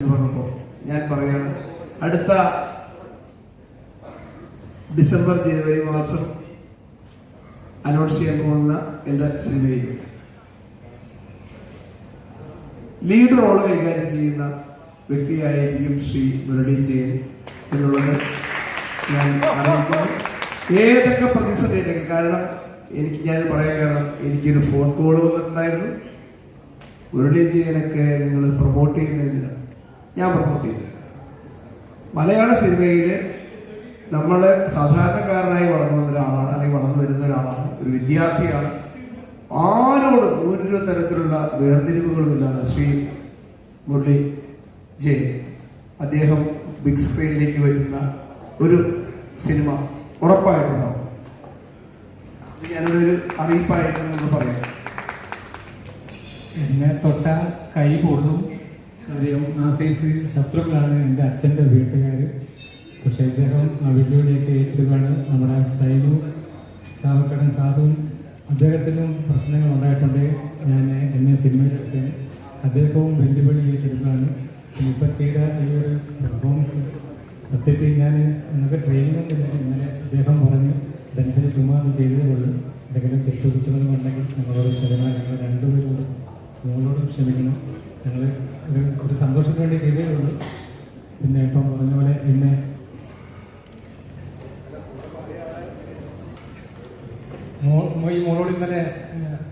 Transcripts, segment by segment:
എന്ന് പറഞ്ഞപ്പോൾ ഞാൻ പറയാണ് അടുത്ത ഡിസംബർ ജനുവരി മാസം അനൗൺസ് ചെയ്യാൻ പോകുന്ന എന്റെ സിനിമയിൽ ലീഡ് റോൾ കൈകാര്യം ചെയ്യുന്ന വ്യക്തിയായിരിക്കും ശ്രീ മുരളി ജയൻ എന്നുള്ളത് ഞാൻ അറിയിക്കുന്നു. ഏതൊക്കെ പ്രതിസന്ധി കാരണം എനിക്ക് ഞാൻ പറയാൻ കാരണം എനിക്കൊരു ഫോൺ കോൾ വന്നിട്ടുണ്ടായിരുന്നു. മുരളി ജയനൊക്കെ നിങ്ങൾ പ്രൊമോട്ട് ചെയ്യുന്നതിന് ഞാൻ പ്രൊമോട്ട് ചെയ്തു മലയാള സിനിമയിൽ നമ്മൾ സാധാരണക്കാരനായി വളർന്നു വന്ന ഒരാളാണ് അല്ലെങ്കിൽ വളർന്നു വരുന്ന ഒരാളാണ് ഒരു വിദ്യാർത്ഥിയാണ്. ആരോടും ഒരു തരത്തിലുള്ള വേർതിരിവുകളുമില്ലാതെ ശ്രീ മുരളി ജെ അദ്ദേഹം ബിഗ് സ്ക്രീനിലേക്ക് വരുന്ന ഒരു സിനിമ ഉറപ്പായിട്ടുണ്ടാവും. ഞാനതൊരു അറിയിപ്പായിട്ട് നിങ്ങൾ പറയാം. എന്നെ തൊട്ട കൈ പൊള്ളും. കാര്യം ആ സൈസ് ശത്രുക്കളാണ് എന്റെ അച്ഛന്റെ വീട്ടുകാർ പക്ഷേ അദ്ദേഹം ആ വെല്ലുവിളിയൊക്കെ ഏറ്റെടുക്കുകയാണ് നമ്മുടെ സൈനു ചാവക്കടൻ സാധുവും അദ്ദേഹത്തിനും പ്രശ്നങ്ങൾ ഉണ്ടായിട്ടുണ്ട്. ഞാൻ എന്നെ സിനിമയിലെടുത്ത് അദ്ദേഹവും വെല്ലുവിളി ഏറ്റെടുക്കുകയാണ് ഇപ്പം ചെയ്ത ഈ ഒരു പെർഫോമൻസ് സത്യത്തിൽ ഞാൻ നമുക്ക് ട്രെയിനിങ് ഇന്നലെ അദ്ദേഹം പറഞ്ഞു അതനുസരിച്ച് ചുമ്മാ അത് ചെയ്തതേ ഉള്ളൂ. എന്തെങ്കിലും തെറ്റുകുറ്റങ്ങളും ഉണ്ടെങ്കിൽ ഞങ്ങളോട് ക്ഷമിക്കണം. ഞങ്ങൾ രണ്ടുപേരോടും നിങ്ങളോടും ക്ഷമിക്കണം. ഞങ്ങൾ ഒരു സന്തോഷത്തിന് വേണ്ടി ചെയ്തേ പിന്നെ ഇപ്പം പറഞ്ഞ പോലെ എന്നെ ഈ മോളോട് ഇന്നലെ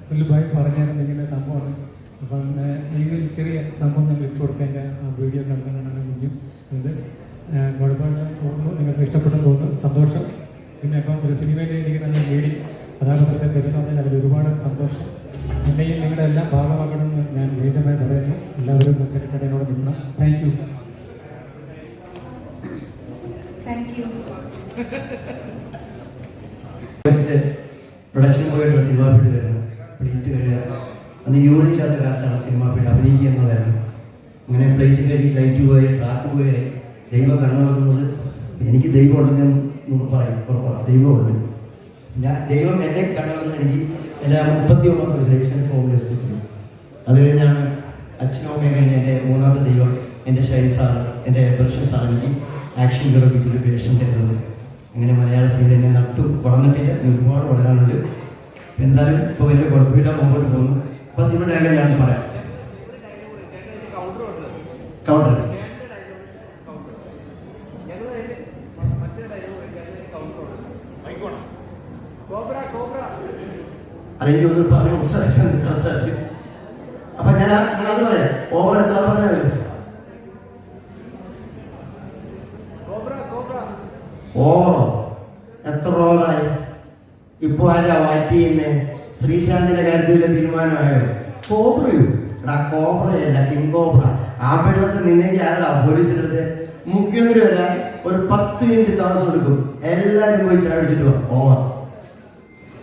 സുലുഭായി പറഞ്ഞായിരുന്നു ഇങ്ങനെ സംഭവമാണ്. അപ്പം ഈ ചെറിയ സംഭവം ഞാൻ ഇട്ട് കൊടുത്തതിന്റെ ആ വീഡിയോ കണ്ടാണ് കുഞ്ഞു. അത് കുഴപ്പമില്ല തോന്നുന്നു. നിങ്ങൾക്ക് ഇഷ്ടപ്പെട്ടെന്ന് തോന്നുന്നു. സന്തോഷം. പിന്നെ ഇപ്പം ഒരു സിനിമയിലെ എനിക്ക് നല്ല വീടി കഥാപാത്രത്തെ തരുന്നതിൽ അതിൽ ഒരുപാട് സന്തോഷം. എന്നെയും നിങ്ങളുടെ എല്ലാം ഭാഗമാക്കണമെന്ന് ഞാൻ വീണ്ടുമായി പറയുന്നു. എല്ലാവരും മുത്തരക്കടയിലൂടെ നിൽക്കണം. താങ്ക് യു പ്രൊഡക്ഷൻ പോയിട്ടുള്ള സിനിമാ ഫീൽഡ് വരുന്നു പ്ലേറ്റ് കഴിയുക അന്ന് യൂണിറ്റ് ഇല്ലാത്ത കാലത്താണ് സിനിമാ ഫീൽഡ് അഭിനയിക്കുക എന്നുള്ളതായിരുന്നു അങ്ങനെ പ്ലേറ്റ് കഴുകി ലൈറ്റ് പോയി ട്രാക്ക് പോയി. ദൈവം എനിക്ക് ദൈവം ഉണ്ടെന്ന് പറയും. കുറവാണ് ദൈവമുണ്ട് ഞാൻ ദൈവം എന്നെ കണ്ണുവെന്ന് എനിക്ക് എല്ലാ മുപ്പത്തി ഒമ്പത് കോമഡി എക്സ്പ്രസ്സിൽ അത് കഴിഞ്ഞാണ് അച്ഛനും അമ്മയും കഴിഞ്ഞ് എന്റെ മൂന്നാമത്തെ ദൈവം എന്റെ ശൈലി സാർ എന്റെ പ്രഷൻ സാർ എനിക്ക് ആക്ഷൻ ഹീറോയ്ക്ക് ഒരു വേഷം തരുന്നത്. അങ്ങനെ മലയാള സിനിമ എന്നെ നട്ടു വളർന്നിട്ടില്ല ഒരുപാട് വളരാനുണ്ട്. എന്തായാലും ഇപ്പോൾ വലിയ കുഴപ്പമില്ല മുമ്പോട്ട് പോകുന്നു. അപ്പോൾ സിനിമ ഡയലോഗ് ഞാൻ പറയാം. കൗണ്ടർ അല്ലെങ്കിൽ ഒന്ന് പറഞ്ഞു മനസ്സിലാക്കാൻ അപ്പൊ ഞാൻ ആ- ഞാൻ അത് പറയാം ഓവർ എത്ര പറഞ്ഞത് ഓവറോ എത്ര ഓവറായി? ഇപ്പൊ ആരാ വാറ്റ് ചെയ്യുന്നേ? ശ്രീശാന്തിന്റെ കാര്യത്തിൽ തീരുമാനമായോ? കോബ്രയോ എടാ കോബ്രയല്ല കിങ് കോബ്ര ആ വെള്ളത്തിൽ നിന്നെങ്കിൽ ആരാ അടുത്ത് മുഖ്യമന്ത്രി വരാൻ ഒരു പത്ത് മിനിറ്റ് താമസം എടുക്കും. എല്ലാവരും പോയി ചാടിച്ചിട്ട് ഓവർ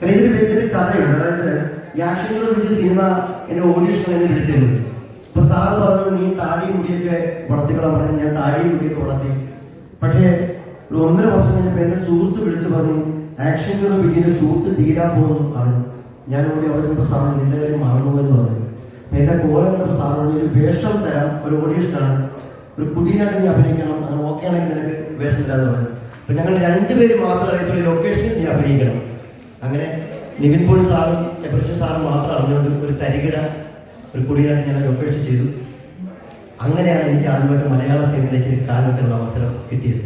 ഇതിന് വലിയൊരു കഥയുണ്ട്. അതായത് യാഷിങ്ങൾ പിടിച്ച സിനിമ എന്നെ ഓഡീഷൻ എന്നെ വിളിച്ചിരുന്നു. അപ്പൊ സാറ് പറഞ്ഞു നീ താടിയും മുടിയൊക്കെ വളർത്തിക്കളാൻ പറഞ്ഞു. ഞാൻ താടിയും മുടിയൊക്കെ വളർത്തി. പക്ഷേ കഴിഞ്ഞപ്പോൾ എന്റെ സുഹൃത്ത് വിളിച്ച് പറഞ്ഞു ആക്ഷൻ ഹീറോ വിജയന്റെ ഷൂട്ട് തീരാൻ പോകുന്നു പറഞ്ഞു. ഞാൻ ഓടി അവിടെ ചെന്നപ്പോൾ സാറിന് നിന്റെ കാര്യം മറന്നുപോയെന്ന് പറഞ്ഞു. എന്റെ കോലം കണ്ടപ്പോൾ സാറ് ഒരു വേഷം തരാം ഒരു ഓഡീഷനാണ് ഒരു കുടീനായിട്ട് നീ അഭിനയിക്കണം. അത് ഓക്കെ ആണെങ്കിൽ നിനക്ക് വേഷം തരാമെന്ന് പറഞ്ഞു. അപ്പൊ ഞങ്ങൾ രണ്ടുപേര് മാത്രം അറിയത്തുള്ള ലൊക്കേഷനിൽ നീ അഭിനയിക്കണം. അങ്ങനെ നിവിൻ പോൾ സാറും എപ്രഷൻ സാറും മാത്രം അറിഞ്ഞുകൊണ്ട് ഒരു തരികിട ഒരു കുടിയാണ് ഞാൻ ലൊക്കേഷൻ ചെയ്തു. അങ്ങനെയാണ് എനിക്ക് ആദ്യമായിട്ട് മലയാള സിനിമയിലേക്ക് കാലത്തുള്ള അവസരം കിട്ടിയത്.